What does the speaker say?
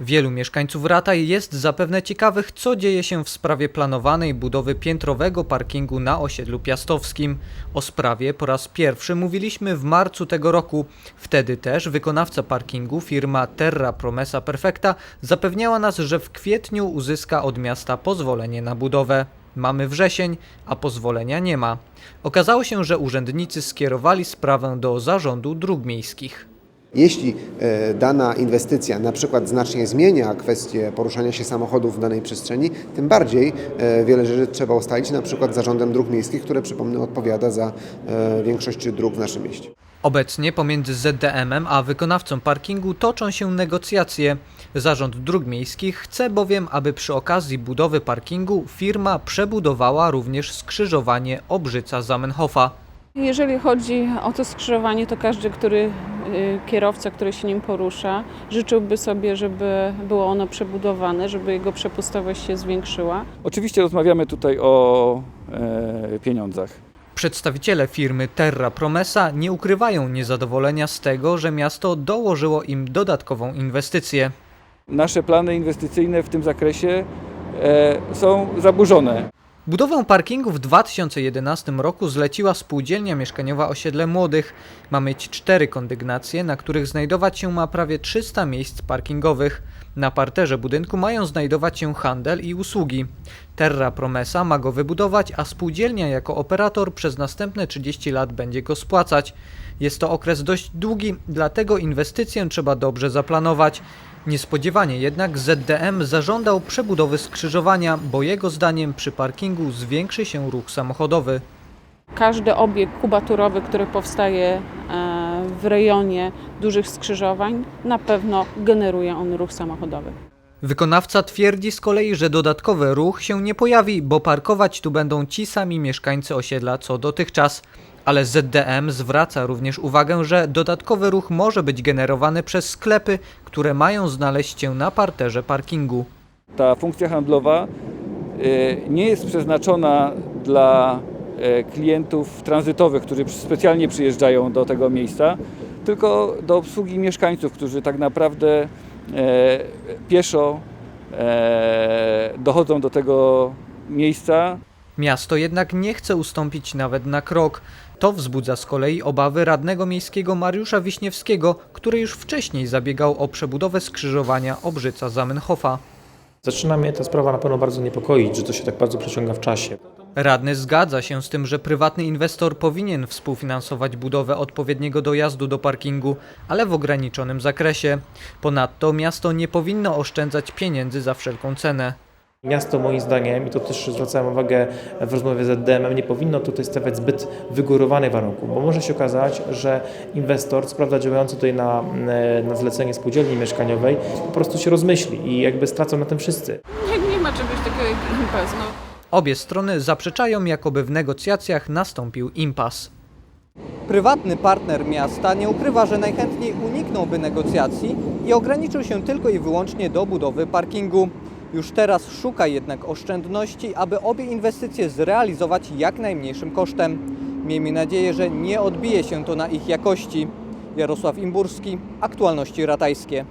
Wielu mieszkańców Rataj jest zapewne ciekawych, co dzieje się w sprawie planowanej budowy piętrowego parkingu na osiedlu piastowskim. O sprawie po raz pierwszy mówiliśmy w marcu tego roku. Wtedy też wykonawca parkingu, firma Terra Promesa Perfecta, zapewniała nas, że w kwietniu uzyska od miasta pozwolenie na budowę. Mamy wrzesień, a pozwolenia nie ma. Okazało się, że urzędnicy skierowali sprawę do zarządu dróg miejskich. Jeśli e, dana inwestycja na przykład znacznie zmienia kwestię poruszania się samochodów w danej przestrzeni, tym bardziej e, wiele rzeczy trzeba ustalić na przykład z zarządem dróg miejskich, które przypomnę odpowiada za e, większość dróg w naszym mieście. Obecnie pomiędzy ZDM-em a wykonawcą parkingu toczą się negocjacje. Zarząd Dróg Miejskich chce bowiem, aby przy okazji budowy parkingu firma przebudowała również skrzyżowanie Obrzyca-Zamenhofa. Jeżeli chodzi o to skrzyżowanie, to każdy, który kierowca, który się nim porusza, życzyłby sobie, żeby było ono przebudowane, żeby jego przepustowość się zwiększyła. Oczywiście rozmawiamy tutaj o e, pieniądzach. Przedstawiciele firmy Terra Promesa nie ukrywają niezadowolenia z tego, że miasto dołożyło im dodatkową inwestycję. Nasze plany inwestycyjne w tym zakresie e, są zaburzone. Budowę parkingu w 2011 roku zleciła spółdzielnia mieszkaniowa Osiedle Młodych. Ma mieć cztery kondygnacje, na których znajdować się ma prawie 300 miejsc parkingowych. Na parterze budynku mają znajdować się handel i usługi. Terra Promesa ma go wybudować, a spółdzielnia jako operator przez następne 30 lat będzie go spłacać. Jest to okres dość długi, dlatego inwestycję trzeba dobrze zaplanować. Niespodziewanie jednak ZDM zażądał przebudowy skrzyżowania, bo jego zdaniem przy parkingu zwiększy się ruch samochodowy. Każdy obiekt kubaturowy, który powstaje e, w rejonie dużych skrzyżowań, na pewno generuje on ruch samochodowy. Wykonawca twierdzi z kolei, że dodatkowy ruch się nie pojawi, bo parkować tu będą ci sami mieszkańcy osiedla co dotychczas. Ale ZDM zwraca również uwagę, że dodatkowy ruch może być generowany przez sklepy, które mają znaleźć się na parterze parkingu. Ta funkcja handlowa e, nie jest przeznaczona dla e, klientów tranzytowych, którzy specjalnie przyjeżdżają do tego miejsca, tylko do obsługi mieszkańców, którzy tak naprawdę e, pieszo dochodzą do tego miejsca Miasto jednak nie chce ustąpić nawet na krok. To wzbudza z kolei obawy radnego miejskiego Mariusza Wiśniewskiego, który już wcześniej zabiegał o przebudowę skrzyżowania Obrzyca-Zamenhofa. Zaczyna mnie ta sprawa na pewno bardzo niepokoić, że to się tak bardzo przeciąga w czasie. Radny zgadza się z tym, że prywatny inwestor powinien współfinansować budowę odpowiedniego dojazdu do parkingu, ale w ograniczonym zakresie. Ponadto miasto nie powinno oszczędzać pieniędzy za wszelką cenę. Miasto moim zdaniem, i to też zwracałem uwagę w rozmowie z ZDM-em, nie powinno tutaj stawiać zbyt wygórowanych warunków, bo może się okazać, że inwestor, co prawda działający tutaj na, na zlecenie spółdzielni mieszkaniowej, po prostu się rozmyśli i jakby stracą na tym wszyscy. Nie, nie ma czegoś takiego jak impas. No. Obie strony zaprzeczają, jakoby w negocjacjach nastąpił impas. Prywatny partner miasta nie ukrywa, że najchętniej uniknąłby negocjacji i ograniczył się tylko i wyłącznie do budowy parkingu. Już teraz szuka jednak oszczędności, aby obie inwestycje zrealizować jak najmniejszym kosztem. Miejmy nadzieję, że nie odbije się to na ich jakości. Jarosław Imburski, Aktualności Ratajskie.